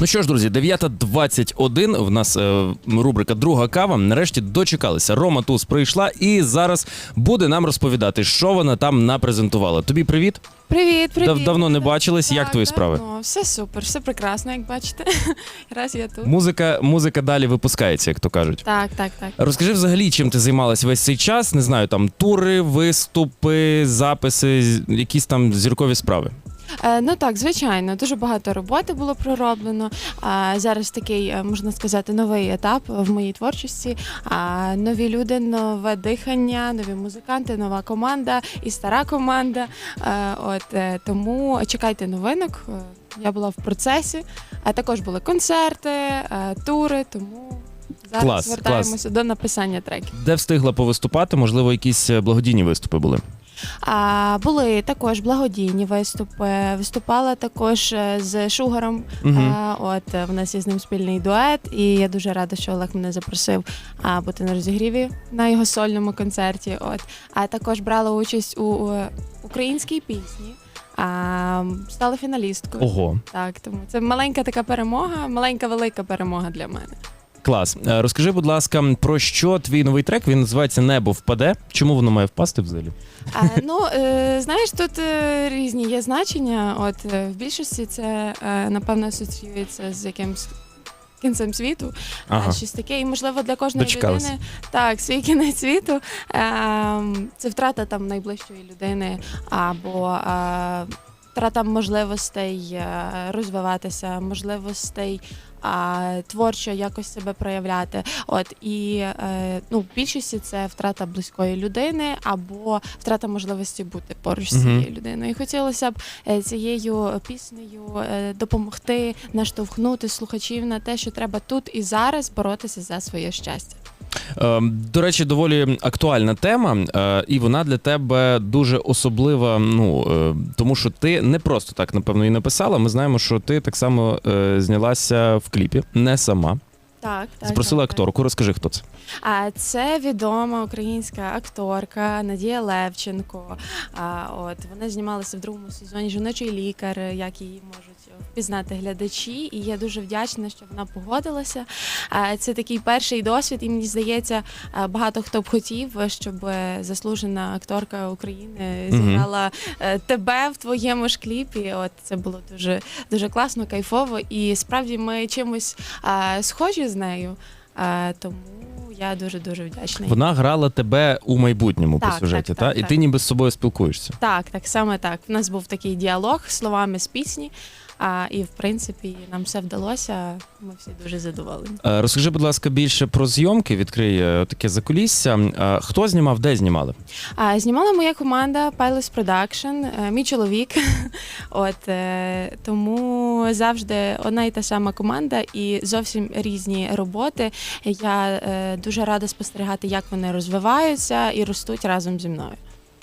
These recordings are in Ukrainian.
Ну що ж, друзі, 9.21, в нас е, рубрика Друга кава. Нарешті дочекалися. Рома Туз прийшла і зараз буде нам розповідати, що вона там напрезентувала. Тобі привіт. Привіт, привіт. Дав- давно не бачились. Як Так, твої справи? давно. Все супер, все прекрасно, як бачите. Раз я тут. Музика, музика далі випускається, як то кажуть. Так, так, так. Розкажи взагалі, чим ти займалась весь цей час? Не знаю, там тури, виступи, записи, з- якісь там зіркові справи. Е, ну так, звичайно, дуже багато роботи було пророблено. Зараз такий, е, можна сказати, новий етап в моїй творчості. Нові люди, нове дихання, нові музиканти, нова команда і стара команда. Е, от тому чекайте новинок. Я була в процесі. А також були концерти, тури, тому. Зараз Клас, звертаємося до написання треків. Де встигла повиступати? Можливо, якісь благодійні виступи були. А, були також благодійні виступи. Виступала також е, з Шугаром. А, от е, в нас є з ним спільний дует, і я дуже рада, що Олег мене запросив а, бути на розігріві на його сольному концерті. От а також брала участь у українській пісні. А, стала фіналісткою. Ого, Так, тому це маленька така перемога, маленька велика перемога для мене. Клас. Е, Розкажи, будь ласка, про що твій новий трек? Він називається Небо впаде. Чому воно має впасти взагалі? А, ну, е, знаєш, тут е, різні є значення. От е, в більшості це е, напевно асоціюється з якимсь. Кінцем світу, Ага. щось таке, і можливо для кожної Дочекалась. людини так, свій кінець світу. Ем, це втрата там найближчої людини, або е, втрата можливостей е, розвиватися, можливостей а, творчо якось себе проявляти. От і е, ну, в більшості це втрата близької людини або втрата можливості бути поруч з цією людиною. І хотілося б е, цією піснею допомогти наштовхнути слухачів на те, що треба тут і зараз боротися за своє щастя. Е, До речі, доволі актуальна тема, е, і вона для тебе дуже особлива. Ну е, тому, що ти не просто так напевно і написала. Ми знаємо, що ти так само е, знялася в кліпі, не сама. Так, так Спросила так, так. акторку. Розкажи, хто це. А це відома українська акторка Надія Левченко. А, от вона знімалася в другому сезоні Жіночий лікар, як її можуть впізнати глядачі. І я дуже вдячна, що вона погодилася. Це такий перший досвід, і мені здається, багато хто б хотів, щоб е, заслужена акторка України зіграла е, тебе в твоєму ж кліпі. От це було дуже дуже класно, кайфово. І справді ми чимось схожі з нею. Тому я дуже дуже вдячна. Вона грала тебе у майбутньому Так, по сюжеті, так, та? так, і так. ти ніби з собою спілкуєшся. Так, так саме так. У нас був такий діалог словами з пісні. А, і в принципі нам все вдалося. Ми всі дуже задоволені. Е, Розкажи, будь ласка, більше про зйомки. Відкрий е, таке закулісся. Е, Хто знімав, де знімали? А, знімала моя команда Pilots Production, мій чоловік. От тому завжди одна і та сама команда і зовсім різні роботи. Я дуже рада спостерігати, як вони розвиваються і ростуть разом зі мною.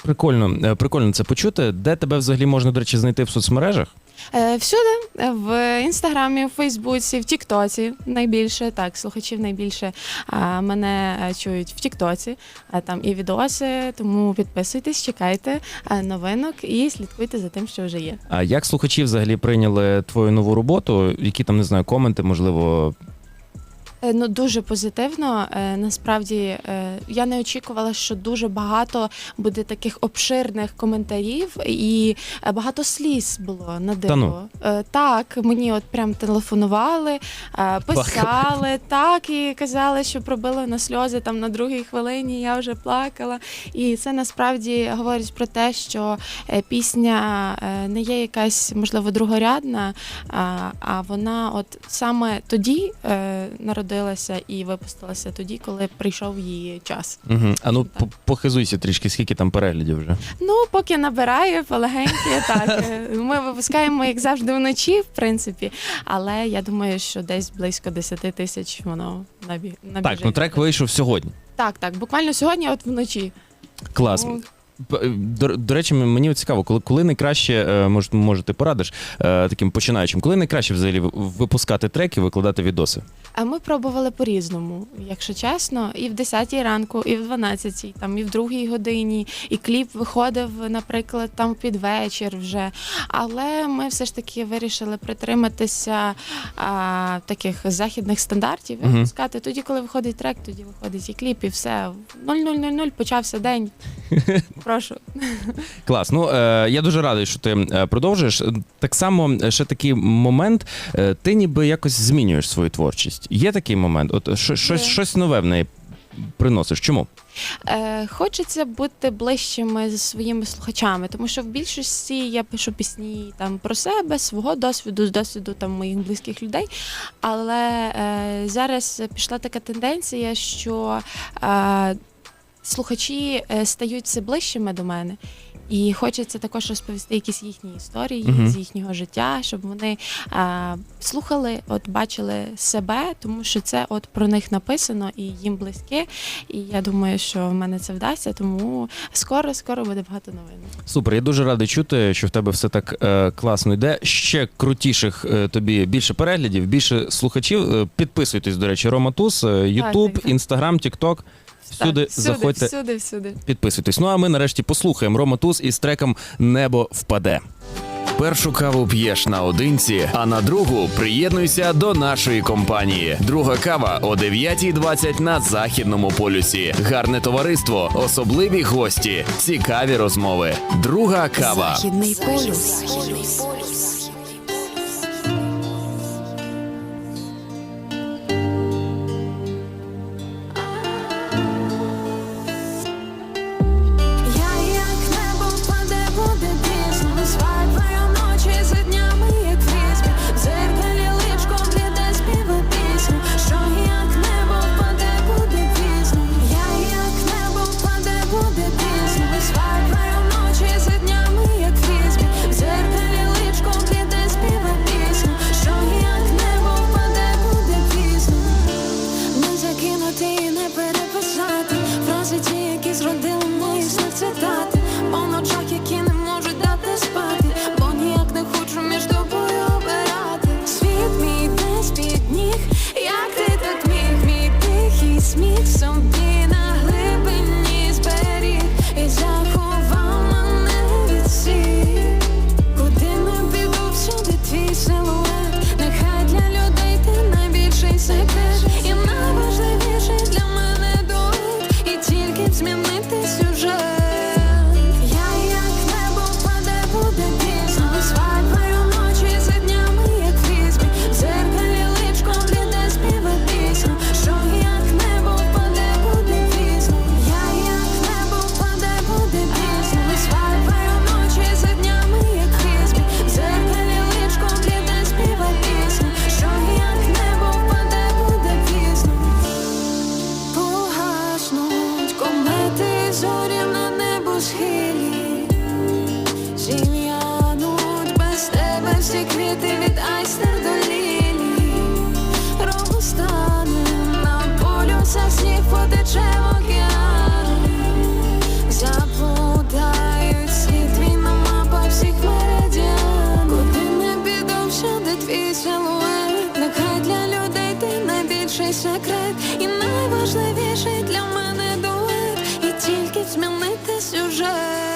Прикольно, е, прикольно це почути. Де тебе взагалі можна, до речі, знайти в соцмережах? Е, Всюди в інстаграмі, в Фейсбуці, в Тіктоці найбільше так, слухачів найбільше а, мене е, чують в Тіктоці, а там і відоси. Тому підписуйтесь, чекайте новинок і слідкуйте за тим, що вже є. А як слухачі взагалі прийняли твою нову роботу? Які там не знаю, коменти, можливо, Ну дуже позитивно. Е, Насправді е, я не очікувала, що дуже багато буде таких обширних коментарів, і е, багато сліз було на диво. Та ну. Е, Так, мені от прям телефонували, е, писали так і казали, що пробили на сльози там на другій хвилині. Я вже плакала. І це насправді говорить про те, що е, пісня е, не є якась можливо другорядна, а, вона от саме тоді е, народилася і випустилася тоді, коли прийшов її час. угу. а ну Так. по- похизуйся трішки, скільки там переглядів вже. Ну, поки набирає полегенькі, так ми випускаємо як завжди вночі, в принципі. Але я думаю, що десь близько 10 тисяч воно набі... набіжить. Так, ну трек вийшов сьогодні. Так, так, буквально сьогодні, от вночі. Клас. П- до, до речі, мені цікаво, коли, коли найкраще, е, може, може, ти порадиш е, таким починаючим, коли найкраще взагалі ви- випускати треки, викладати відоси? А ми пробували по-різному, якщо чесно, і в 10 ранку, і в 12, там, і в 2 годині, і кліп виходив, наприклад, там під вечір вже. Але ми все ж таки вирішили притриматися а, таких західних стандартів і випускати. Тоді, коли виходить трек, тоді виходить і кліп, і все. 00.00 почався день. Прошу. Клас. Ну е, я дуже радий, що ти е, продовжуєш. Так само е, ще такий момент. е, ти ніби якось змінюєш свою творчість. Є такий момент? От що, щось, Є. щось нове в неї приносиш. Чому? Е, хочеться бути ближчими зі своїми слухачами, тому що в більшості я пишу пісні там про себе, свого досвіду, з досвіду там моїх близьких людей. Але е, зараз пішла така тенденція, що е, слухачі е, стають все ближчими до мене. І хочеться також розповісти якісь їхні історії Мгм. з їхнього життя, щоб вони е, слухали, от бачили себе, тому що це от про них написано і їм близьке. І я думаю, що в мене це вдасться, тому скоро, скоро буде багато новин. Супер, я дуже радий чути, що в тебе все так е, класно йде. Ще крутіших е, тобі більше переглядів, більше слухачів. Е, підписуйтесь, до речі, Рома Туз, Ютуб. Інстаграм, Тікток. Всюди, Так, всюди, заходьте, всюди, всюди. підписуйтесь. Ну а ми нарешті послухаємо Рома Туз із треком Небо впаде. Першу каву п'єш наодинці, а на другу приєднуйся до нашої компанії. Друга кава о 9.20 на західному полюсі. Гарне товариство, особливі гості, цікаві розмови. Друга кава. Західний полюс. Небосхилі Зім'януть без тебе всі квіти від айстер до лілії Розтане на полюсах сніг потече в океані. Заплутають світ твій на мапах всіх меридіан. Куди не піду, всюди твій силует? Нехай для людей ти найбільший секрет. І найважливіший для мене дует. І тільки змінити сюжет